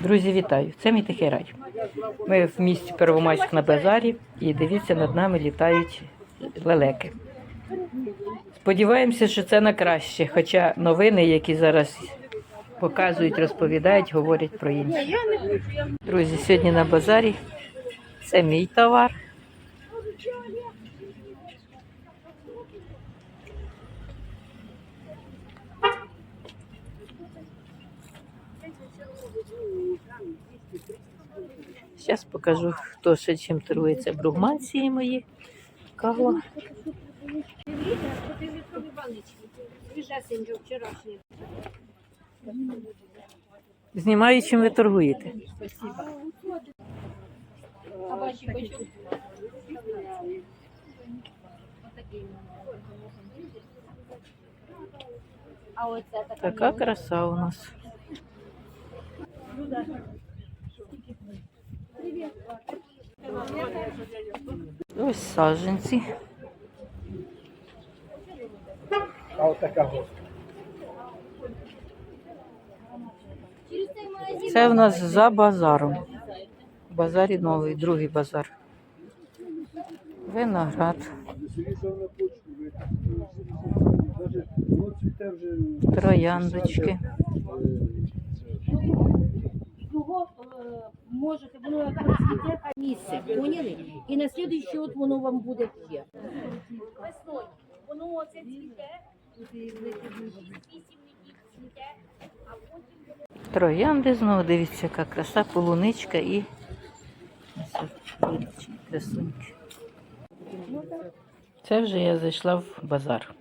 Друзі, вітаю! Це мій тихий рай. Ми в місті Первомайськ на базарі і дивіться, над нами літають лелеки. Сподіваємося, що це на краще, хоча новини, які зараз показують, розповідають, говорять про інше. Друзі, сьогодні на базарі це мій товар. Зараз покажу, хто ще чим торгується. Бругманції мої. Кава. Знімаю, чим ви торгуєте. Така краса у нас. Ось саджанці. А от така. Це в нас за базаром. В базарі новий, другий базар. Виноград, Веселіше на почту. ви- Даже воно цвіте вже. трояндочки. Його е, можете, воно як розцвіте а місце, поняли? І на слідуючий от воно вам буде ще. Весною. Воно оце цвіте, вісім неділь цвіте, а потім Троянди знову дивіться, яка краса, полуничка і красуньки. Це вже я зайшла в базар.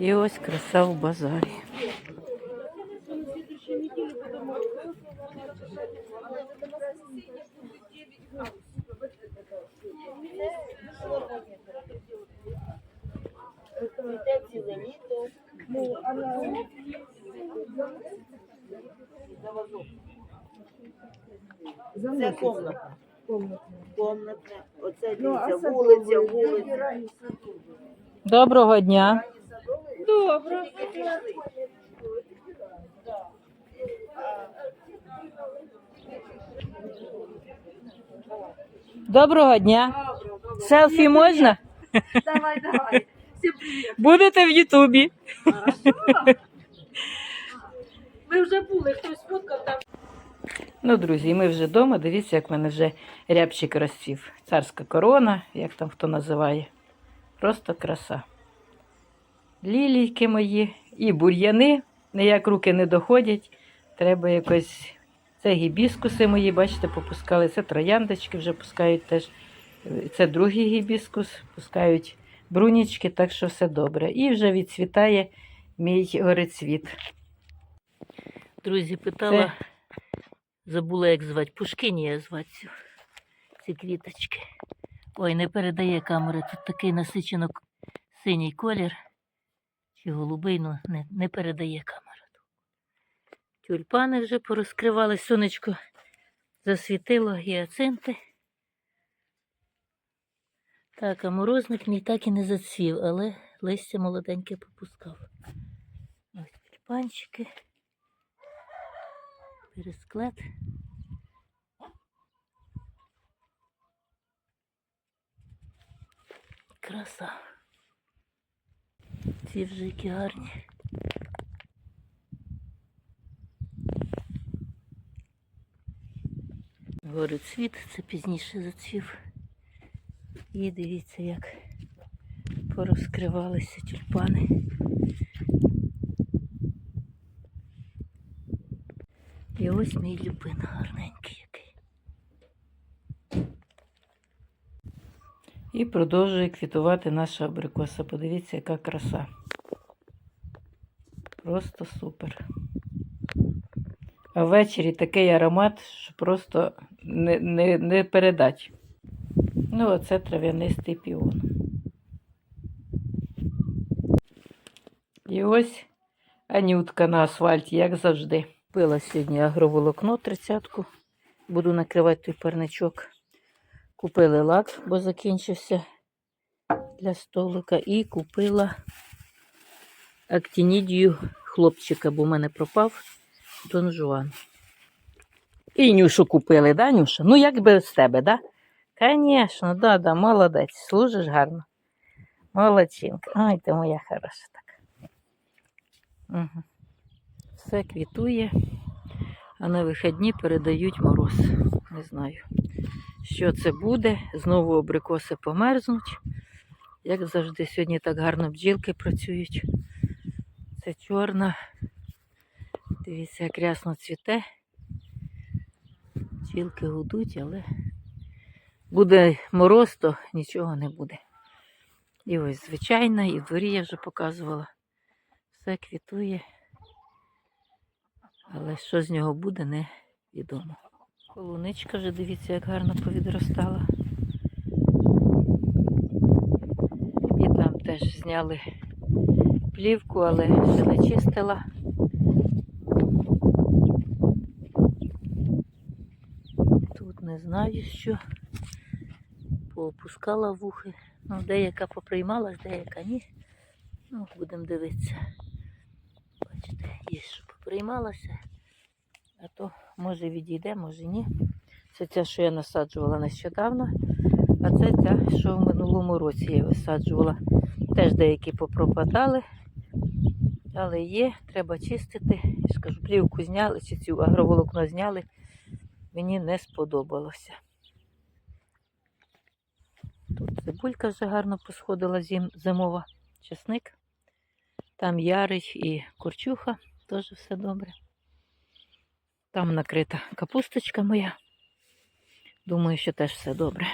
І ось краса в базарі. Це комната. Комнатне. Оце дивіться, вулиця, вулиця. Доброго дня. Доброго дня. Селфі можна? Давай, давай. Будете в Ютубі. Ви вже були, хтось фоткав там. Ну, друзі, ми вже вдома. Дивіться, як в мене вже рябчик розцвів. Царська корона, як там хто називає. Просто краса. Лілійки мої і бур'яни, ніяк руки не доходять. Треба якось. Це гібіскуси мої, бачите, попускали. Це трояндочки вже пускають теж. Це другий гібіскус, пускають брунічки, так що все добре. І вже відцвітає мій горецвіт. Друзі, питала, забула, як звати. Пушкинія звати цю, ці квіточки. Ой, не передає камера. Тут такий насичено синій колір. Чи голубий, ну не, не передає камера. Тюльпани вже порозкривали, сонечко засвітило гіацинти. Так, а морозник мій так і не зацвів, але листя молоденьке попускав. Ось тюльпанчики. Пересклад. Краса. Ці вже які гарні. Горецвіт, це пізніше зацвів. І дивіться, як порозкривалися тюльпани. І ось мій люпин гарненький який. І продовжує квітувати наша абрикоса. Подивіться, яка краса. Просто супер. А ввечері такий аромат, що просто не, не, не передать. Ну, оце трав'янистий піон. І ось анютка на асфальті, як завжди. Пила сьогодні агроволокно тридцятку. Буду накривати той парничок. Купили лак, бо закінчився. для столика і купила актинідію хлопчика, бо в мене пропав Дон Жуан. І Нюшу купили, да, Нюша? Ну, як би з тебе, да? Звісно, да, да, молодець. Служиш гарно. Молодчинка. Ай, ти моя хороша така. Угу. Все квітує, а на вихідні передають мороз. Не знаю, що це буде. Знову абрикоси померзнуть. Як завжди, сьогодні так гарно бджілки працюють. Це чорна. Дивіться, як рясно цвіте. Бджілки гудуть, але буде мороз, то нічого не буде. І ось звичайна, і в дворі я вже показувала. Все квітує. Але що з нього буде, невідомо. Полуничка вже дивіться, як гарно повідростала. І там теж зняли плівку, але ще не чистила. Тут не знаю, що поопускала вухи. Ну, деяка поприймалась, деяка ні. Ну, будемо дивитися. Бачите, є, що поприймалася, а то може відійде, може ні. Це ця, що я насаджувала нещодавно, а це ця, що в минулому році я висаджувала. Теж деякі попропадали, але є, треба чистити. Я ж кажу, плівку зняли, чи цю агроволокно зняли. Мені не сподобалося. Тут цибулька вже гарно посходила зим, зимова чесник. Там ярич і корчуха, теж все добре. Там накрита капусточка моя. Думаю, що теж все добре.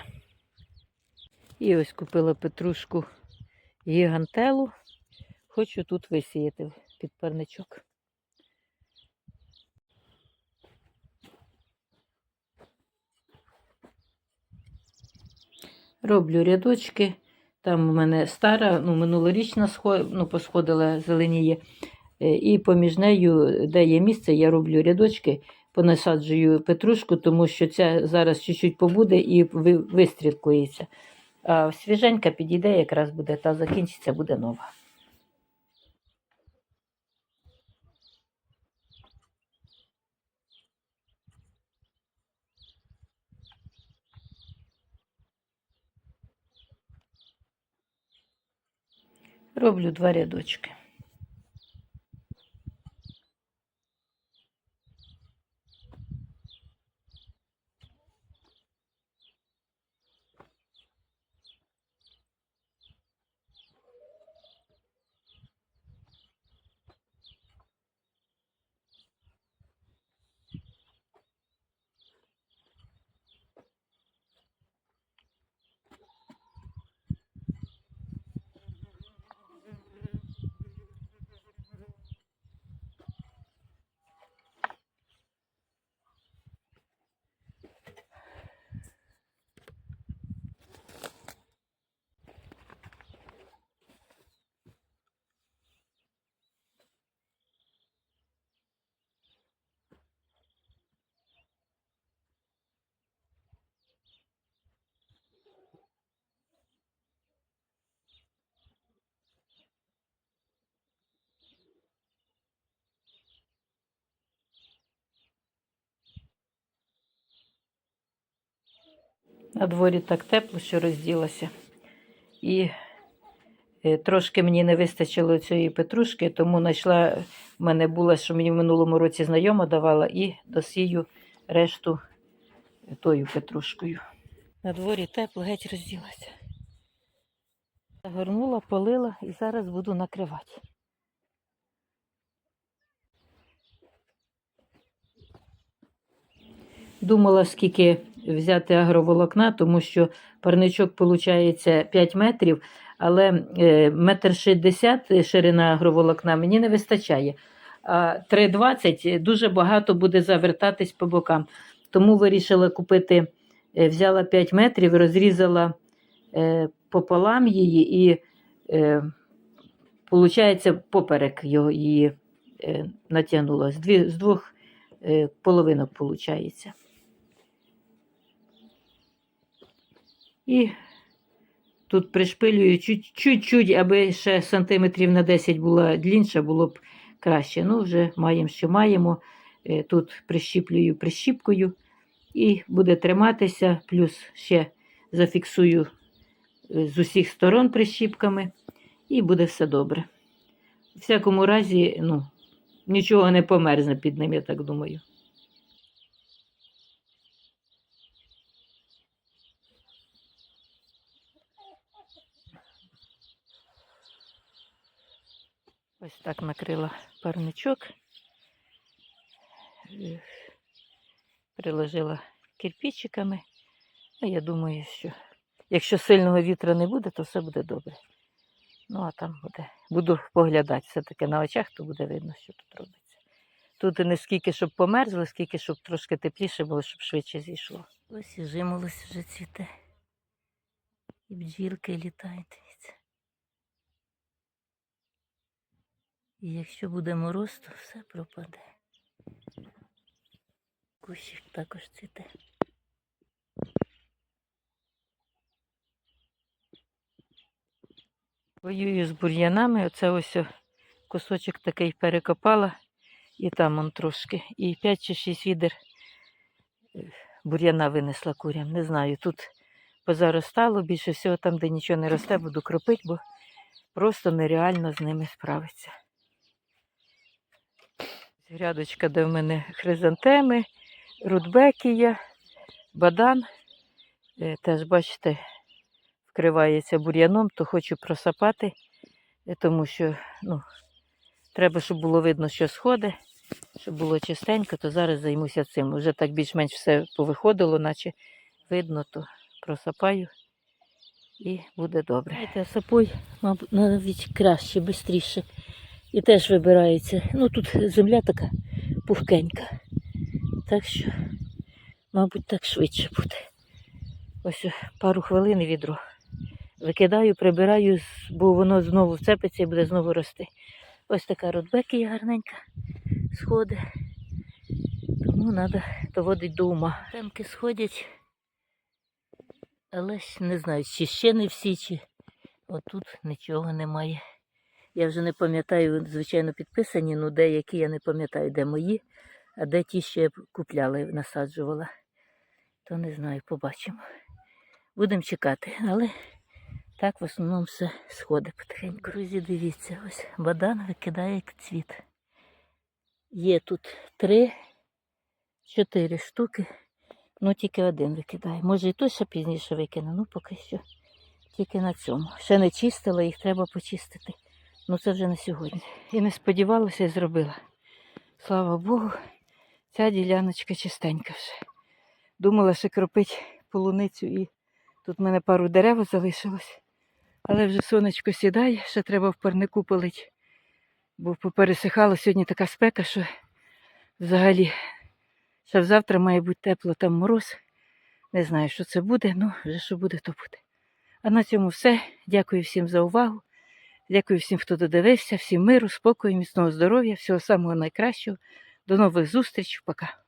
І ось купила петрушку гігантелу. Хочу тут висіяти під парничок. Роблю рядочки. Там у мене стара, ну, минулорічна ну, посходила зеленіє. Е, І поміж нею, де є місце, я роблю рядочки, понасаджую петрушку, тому що ця зараз чуть-чуть побуде і ви- вистрілкується. А свіженька підійде, якраз буде, та закінчиться, буде нова. Роблю два рядочки. На дворі так тепло, що розділася. І е, трошки мені не вистачило цієї петрушки, тому знайшла, в мене була, що мені в минулому році знайома давала, і досію решту тою петрушкою. На дворі тепло, геть розділася. Загорнула, полила і зараз буду накривати. Думала, скільки взяти агроволокна, тому що парничок виходить 5 метрів, але е, метр шістдесят ширина агроволокна мені не вистачає. А 3,20 дуже багато буде завертатись по бокам. Тому вирішила купити, е, взяла 5 метрів, розрізала е, пополам її і, виходить, поперек його, її натягнула. З, двох половинок виходить. І Тут пришпилюю чуть- чуть-чуть, аби ще сантиметрів на 10 була длінша, було б краще. Ну, вже маємо, що маємо. Е, Тут прищіплюю прищіпкою і буде триматися, плюс ще зафіксую е, з усіх сторон прищіпками, і буде все добре. У всякому разі, ну, нічого не померзне під ним, я так думаю. Ось так накрила парничок. Е, Приложила кирпичиками. Я думаю, що якщо сильного вітру не буде, то все буде добре. Ну, а там буде. Буду поглядати все-таки на очах, то буде видно, що тут робиться. Тут не скільки, щоб померзло, скільки, щоб трошки тепліше було, щоб швидше зійшло. Ось і жимолось вже цвіте. І бджілки літають, дивіться. І якщо буде мороз, то все пропаде. Кущик також цвіте. Воюю з бур'янами. Оце ось кусочок такий перекопала, і там он трошки. І 5 чи 6 відер е, бур'яна винесла курям. Не знаю. Тут позаростало, більше всього там, де нічого не росте, буду кропити, бо просто нереально з ними справитися. Грядочка, де в мене хризантеми, рудбекія, бадан. Е, Теж, бачите, вкривається бур'яном, то хочу просапати, е, тому що ну, треба, щоб було видно, що сходи, щоб було чистенько, то зараз займуся цим. Вже так більш-менш все повиходило, наче видно, то просапаю і буде добре. Сапой, мабуть, навіть краще, швидше. І теж вибирається. Ну тут земля така пухкенька. Так що, мабуть, так швидше буде. Ось пару хвилин відро. Викидаю, прибираю, бо воно знову вцепиться і буде знову рости. Ось така рудбекія гарненька сходить. Тому треба доводити до ума. Темки сходять, але не знаю, чи ще не всі, чи отут нічого немає. Я вже не пам'ятаю, звичайно, підписані, ну деякі я не пам'ятаю, де мої, а де ті, я купляла і насаджувала. То не знаю, побачимо. Будемо чекати, але так в основному все сходить потихеньку. Друзі, дивіться, ось бадан викидає як цвіт. Є тут три, чотири штуки, ну тільки один викидає. Може і той ще пізніше викине, ну поки що тільки на цьому. Ще не чистила, їх треба почистити. Ну це вже на сьогодні. І не сподівалася і зробила. Слава Богу, ця діляночка чистенька вже. Думала, що кропить полуницю і тут в мене пару дерев залишилось. Але вже сонечко сідає, ще треба в парнику полить. Бо попересихало сьогодні така спека, що взагалі ще завтра має бути тепло, там мороз. Не знаю, що це буде, ну вже що буде, то буде. А на цьому все. Дякую всім за увагу. Дякую всім, хто додивився, всім миру, спокою, міцного здоров'я, всього самого найкращого. До нових зустрічей. Пока.